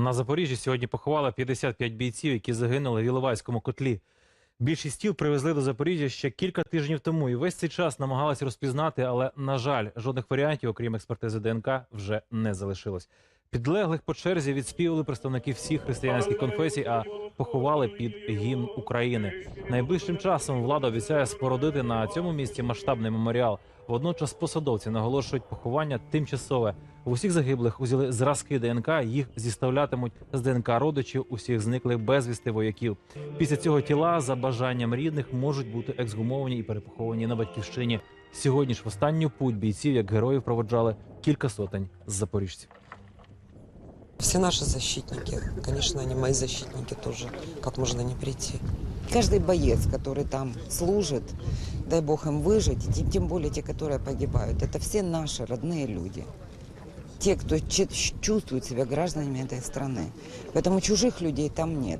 На Запоріжжі сьогодні поховали 55 бійців, які загинули в Іловайському котлі. Більшість тіл привезли до Запоріжжя ще кілька тижнів тому, і весь цей час намагалися розпізнати, але на жаль, жодних варіантів, окрім експертизи ДНК, вже не залишилось. Підлеглих по черзі відспівали представники всіх християнських конфесій, а поховали під гімн України. Найближчим часом влада обіцяє спорудити на цьому місці масштабний меморіал. Водночас посадовці наголошують, поховання тимчасове. У всіх загиблих узяли зразки ДНК. Їх зіставлятимуть з ДНК родичів усіх зниклих безвісти вояків. Після цього тіла за бажанням рідних можуть бути ексгумовані і перепоховані на батьківщині. Сьогодні ж в останню путь бійців як героїв проводжали кілька сотень з запоріжців Все наши защитники, конечно, они мои защитники тоже, как можно не прийти. Каждый боец, который там служит, дай бог им выжить, и тем- тем более те, которые погибают, это все наши родные люди. Те, кто че- чувствует себя гражданами этой страны. Поэтому чужих людей там нет.